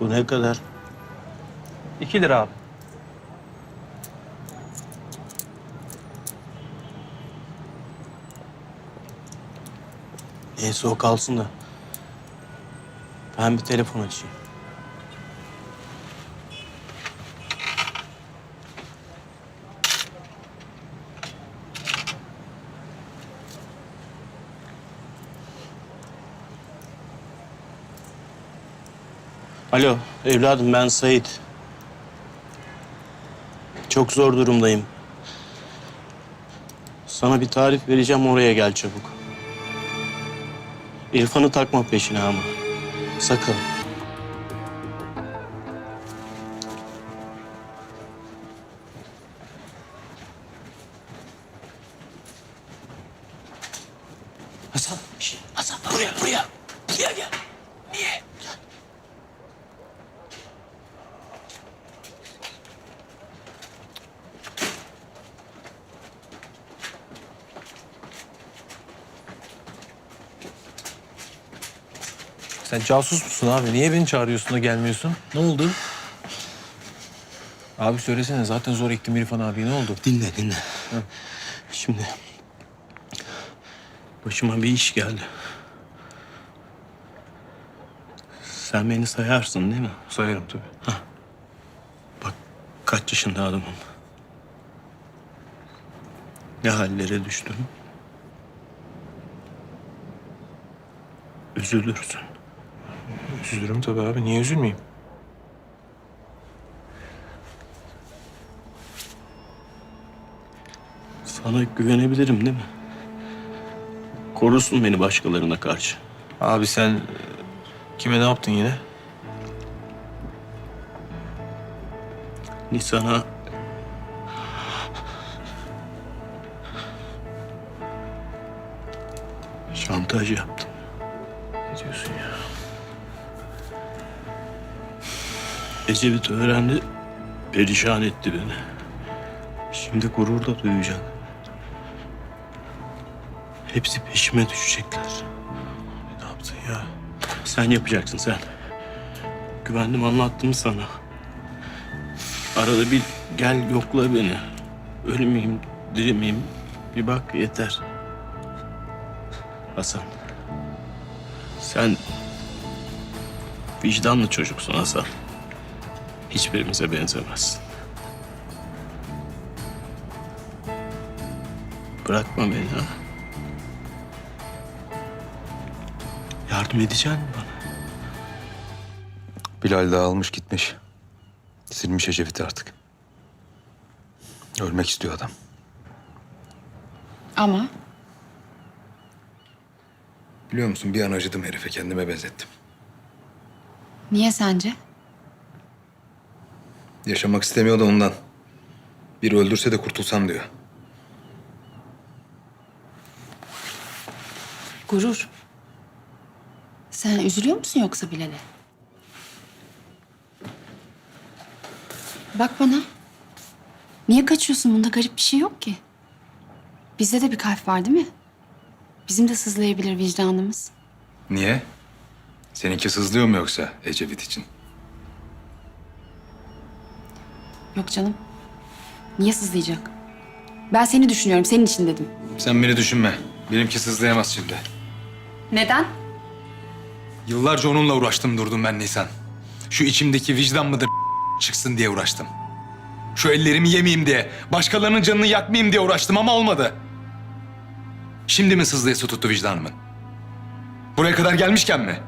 Bu ne kadar? 2 lira abi. Neyse o kalsın da. Ben bir telefon açayım. Alo evladım ben Sait. Çok zor durumdayım. Sana bir tarif vereceğim oraya gel çabuk. İrfan'ı takma peşine ama. Sakın. Hasan, şş, Hasan buraya, buraya. Buraya gel. Niye? Sen casus musun abi? Niye beni çağırıyorsun da gelmiyorsun? Ne oldu? Abi söylesene zaten zor ektim İrfan abi. Ne oldu? Dinle, dinle. Şimdi başıma bir iş geldi. Sen beni sayarsın değil mi? Sayarım tabii. Bak kaç yaşında adamım. Ne hallere düştüm. Üzülürsün. Üzülürüm tabii abi. Niye üzülmeyeyim? Sana güvenebilirim değil mi? Korusun beni başkalarına karşı. Abi sen e, kime ne yaptın yine? Nisan'a şantaj yaptım. Ne diyorsun ya? Ecevit öğrendi, perişan etti beni. Şimdi gurur da duyacak. Hepsi peşime düşecekler. Ne yaptın ya? Sen yapacaksın sen. Güvendim anlattım sana. Arada bir gel yokla beni. Ölü müyüm, diri miyim? Bir bak yeter. Hasan. Sen vicdanlı çocuksun Hasan. Hiçbirimize benzemezsin. Bırakma beni ha. Yardım edeceksin mi bana? Bilal dağılmış gitmiş. Silmiş Ecevit'i artık. Ölmek istiyor adam. Ama Biliyor musun bir an acıdım herife kendime benzettim. niye sence? Yaşamak istemiyor da ondan. Biri öldürse de kurtulsam diyor. Gurur. Sen üzülüyor musun yoksa Bilal'e? Bak bana. Niye kaçıyorsun? Bunda garip bir şey yok ki. Bizde de bir kalp var değil mi? Bizim de sızlayabilir vicdanımız. Niye? Seninki sızlıyor mu yoksa Ecevit için? Yok canım. Niye sızlayacak? Ben seni düşünüyorum. Senin için dedim. Sen beni düşünme. Benimki sızlayamaz şimdi. Neden? Yıllarca onunla uğraştım durdum ben Nisan. Şu içimdeki vicdan mıdır çıksın diye uğraştım. Şu ellerimi yemeyeyim diye, başkalarının canını yakmayayım diye uğraştım ama olmadı. Şimdi mi sızlaya su tuttu vicdanımın? Buraya kadar gelmişken mi?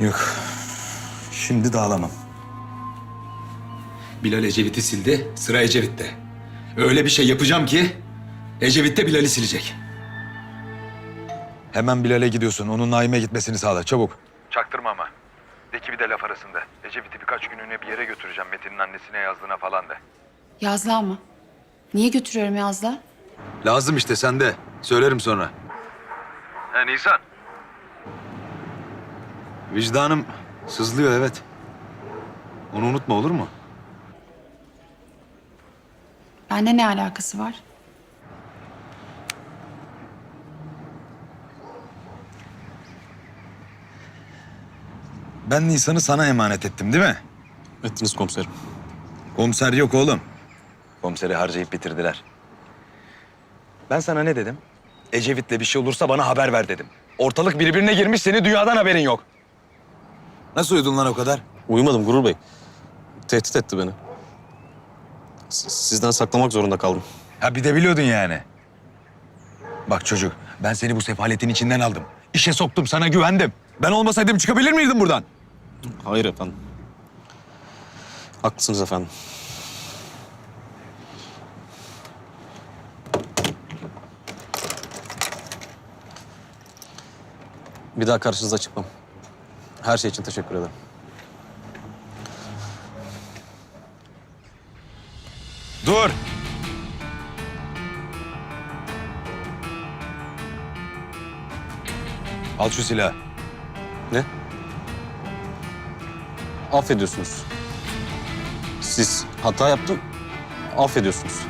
Yok. Şimdi dağılamam. Bilal Ecevit'i sildi, sıra Ecevit'te. Öyle bir şey yapacağım ki Ecevit de Bilal'i silecek. Hemen Bilal'e gidiyorsun. Onun Naim'e gitmesini sağla. Çabuk. Çaktırma ama. De ki bir de laf arasında. Ecevit'i birkaç günlüğüne bir yere götüreceğim Metin'in annesine yazdığına falan de. Yazlığa mı? Niye götürüyorum yazlığa? Lazım işte sen de. Söylerim sonra. He Nisan. Vicdanım sızlıyor evet. Onu unutma olur mu? Bende ne alakası var? Ben Nisan'ı sana emanet ettim değil mi? Ettiniz komiserim. Komiser yok oğlum. Komiseri harcayıp bitirdiler. Ben sana ne dedim? Ecevit'le bir şey olursa bana haber ver dedim. Ortalık birbirine girmiş, senin dünyadan haberin yok. Nasıl uyudun lan o kadar? Uyumadım Gurur Bey. Tehdit etti beni. S- Sizden saklamak zorunda kaldım. Ha bir de biliyordun yani. Bak çocuk ben seni bu sefaletin içinden aldım. İşe soktum sana güvendim. Ben olmasaydım çıkabilir miydim buradan? Hayır efendim. Haklısınız efendim. Bir daha karşınıza çıkmam. Her şey için teşekkür ederim. Dur. Al şu silahı. Ne? Affediyorsunuz. Siz hata yaptım, affediyorsunuz.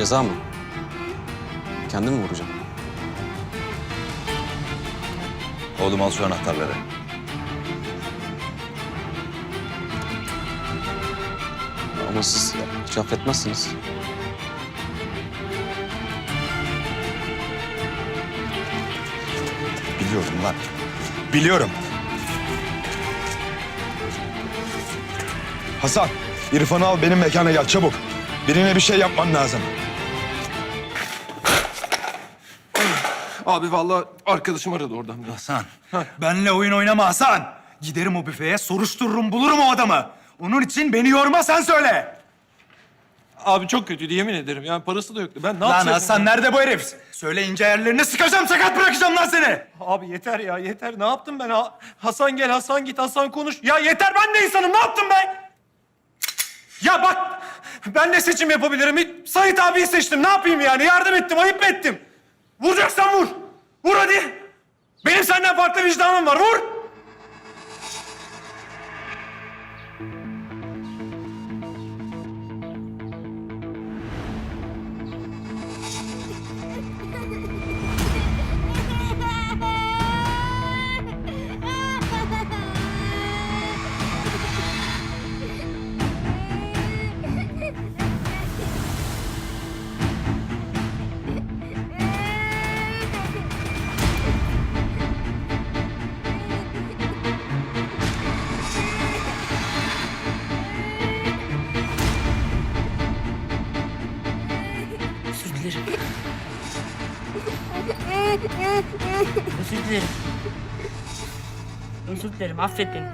Ceza mı? Kendim mi vuracağım? Oğlum al şu anahtarları. Ama siz hiç affetmezsiniz. Biliyorum lan. Biliyorum. Hasan, İrfan'ı al benim mekana gel çabuk. Birine bir şey yapman lazım. Abi vallahi arkadaşım aradı oradan. Hasan, benle oyun oynama Hasan. Giderim o büfeye, soruştururum, bulurum o adamı. Onun için beni yorma, sen söyle. Abi çok kötüydü yemin ederim. Yani parası da yoktu. Ben ne Lan yapacaktım? Hasan nerede bu herif? Söyle ince yerlerini sıkacağım, sakat bırakacağım lan seni. Abi yeter ya yeter. Ne yaptım ben? Ha- Hasan gel, Hasan git, Hasan konuş. Ya yeter ben de insanım. Ne yaptım ben? Ya bak ben de seçim yapabilirim. Sait abiyi seçtim. Ne yapayım yani? Yardım ettim, ayıp mı ettim? Vuracaksan vur. Vur hadi. Benim senden farklı vicdanım var. Vur. Özür dilerim. Özür dilerim, affet beni.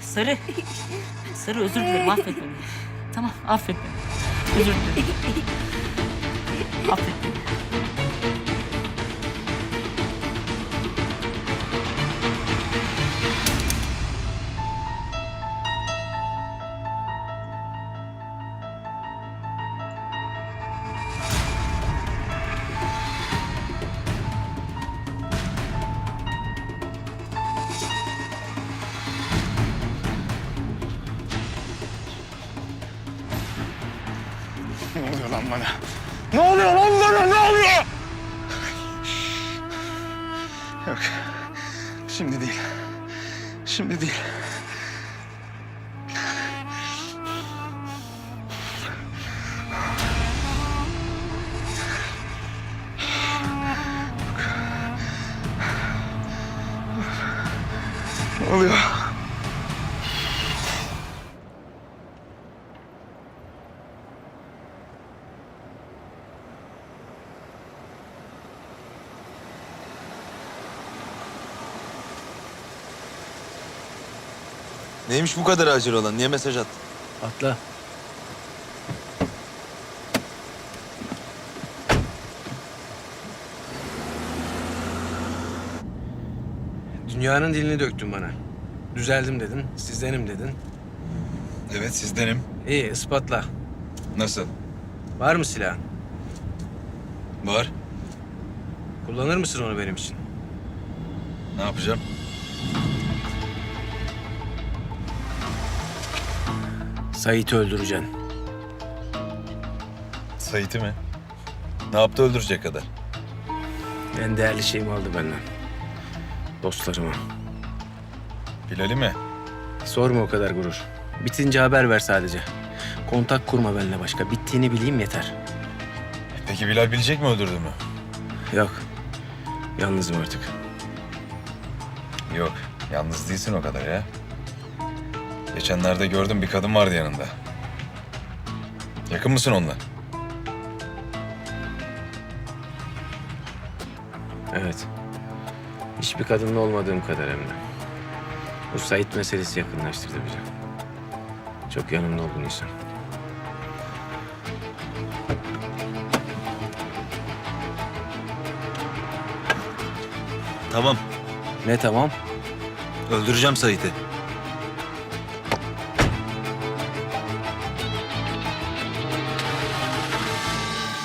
Sarı. Sarı özür dilerim, affet beni. Tamam, affet beni. Özür dilerim. Affet beni. Ne oluyor lan bana, ne oluyor? Yok, şimdi değil. Şimdi değil. Neymiş bu kadar acil olan? Niye mesaj attın? Atla. Dünyanın dilini döktün bana. Düzeldim dedin, sizdenim dedin. Evet sizdenim. İyi, ispatla. Nasıl? Var mı silahın? Var. Kullanır mısın onu benim için? Ne yapacağım? Sait'i öldüreceksin. Sait'i mi? Ne yaptı öldürecek kadar? En değerli şeyimi aldı benden. Dostlarımı. Hilal'i mi? Sorma o kadar gurur. Bitince haber ver sadece. Kontak kurma benimle başka. Bittiğini bileyim yeter. Peki Bilal bilecek mi öldürdüğümü? Yok. Yalnızım artık. Yok. Yalnız değilsin o kadar ya. Geçenlerde gördüm bir kadın vardı yanında. Yakın mısın onunla? Evet. Hiçbir kadınla olmadığım kadar hem de. Bu Sait meselesi yakınlaştırdı bizi. Çok yanımda oldun insan. Tamam. Ne tamam? Öldüreceğim Sait'i.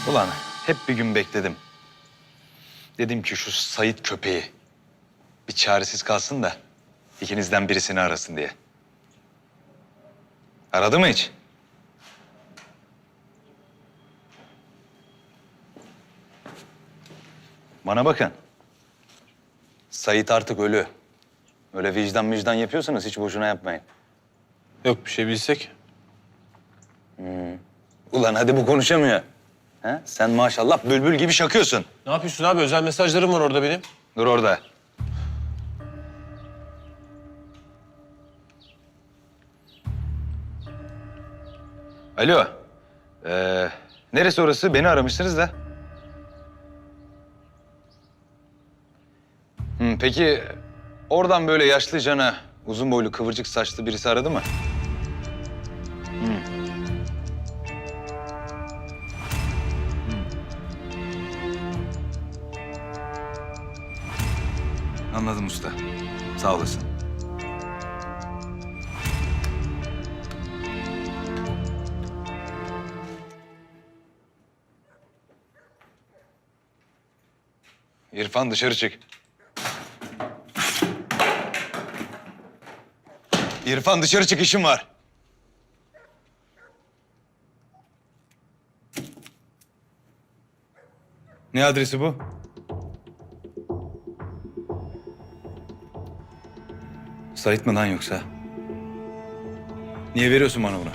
Ulan hep bir gün bekledim. Dedim ki şu Sait köpeği bir çaresiz kalsın da ikinizden birisini arasın diye. Aradı mı hiç? Bana bakın. Sait artık ölü. Öyle vicdan vicdan yapıyorsanız hiç boşuna yapmayın. Yok bir şey bilsek. Ulan hadi bu konuşamıyor. Ha? Sen maşallah bülbül gibi şakıyorsun. Ne yapıyorsun abi? Özel mesajlarım var orada benim. Dur orada. Alo. Ee, neresi orası? Beni aramışsınız da. Hı, peki oradan böyle yaşlıcana, uzun boylu, kıvırcık saçlı birisi aradı mı? Usta. Sağ olasın. İrfan dışarı çık. İrfan dışarı çık işim var. Ne adresi bu? Sait mi yoksa? Niye veriyorsun bana bunu?